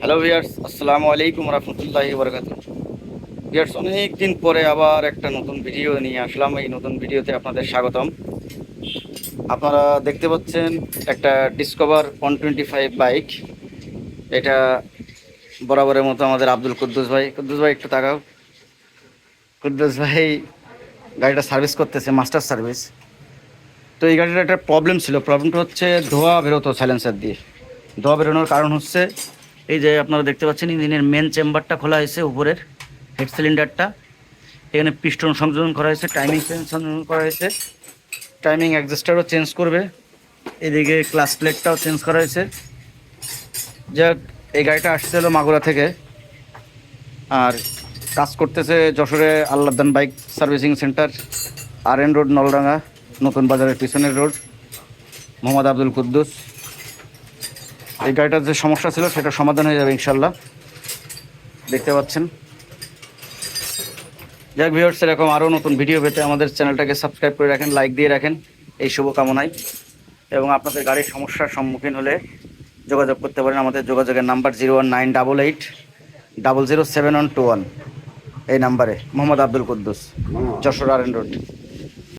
Hello viewers আসসালামু আলাইকুম রহমতুল্লাহি বরকাত ভিয়ার্স অনেক দিন পরে আবার একটা নতুন ভিডিও নিয়ে আসলাম। এই নতুন ভিডিওতে আপনাদের স্বাগতম। আপনারা দেখতে পাচ্ছেন একটা Discover one twenty five bike এটা বরাবরের মতো আমাদের আব্দুল কুদ্দুস ভাই। কুদ্দুস ভাই, একটু তাকাও। কুদ্দুস ভাই গাড়িটা সার্ভিস করতেছে মাস্টার সার্ভিস তো এই গাড়িটার একটা প্রবলেম ছিল। প্রবলেমটা হচ্ছে ধোয়া বেরোতো সাইলেন্সার দিয়ে। ধোয়া বেরোনোর কারণ হচ্ছে এই যে আপনারা দেখতে পাচ্ছেন, ইঞ্জিনের মেন চেম্বারটা খোলা হয়েছে, উপরের হেড সিলিন্ডারটা এখানে পিস্টন সংযোজন করা হয়েছে টাইমিং সংযোজন করা হয়েছে। টাইমিং অ্যাডজাস্টারও চেঞ্জ করবে। এদিকে ক্লাস প্লেটটাও চেঞ্জ করা হয়েছে। যাক, এই গাড়িটা আসছে হলো মাগুরা থেকে। আর কাজ করতেছে যশোরে Alladan bike servicing centre, R N road, Naldanga, নতুন বাজারের পিছনের রোড। মোহাম্মদ আব্দুল কুদ্দুস। এই গাড়িটার যে সমস্যা ছিল, সেটা সমাধান হয়ে যাবে ইনশাল্লাহ দেখতে পাচ্ছেন। যাক ভিউয়ার্স এরকম আরও নতুন ভিডিও পেতে আমাদের চ্যানেলটাকে সাবস্ক্রাইব করে রাখেন লাইক দিয়ে রাখেন। এই শুভকামনায়। এবং আপনাদের গাড়ির সমস্যার সম্মুখীন হলে যোগাযোগ করতে পারেন। আমাদের যোগাযোগের number zero one nine double eight double zero seven one two one এই নাম্বারে Mohammad Abdul Quddus, Jessore R N road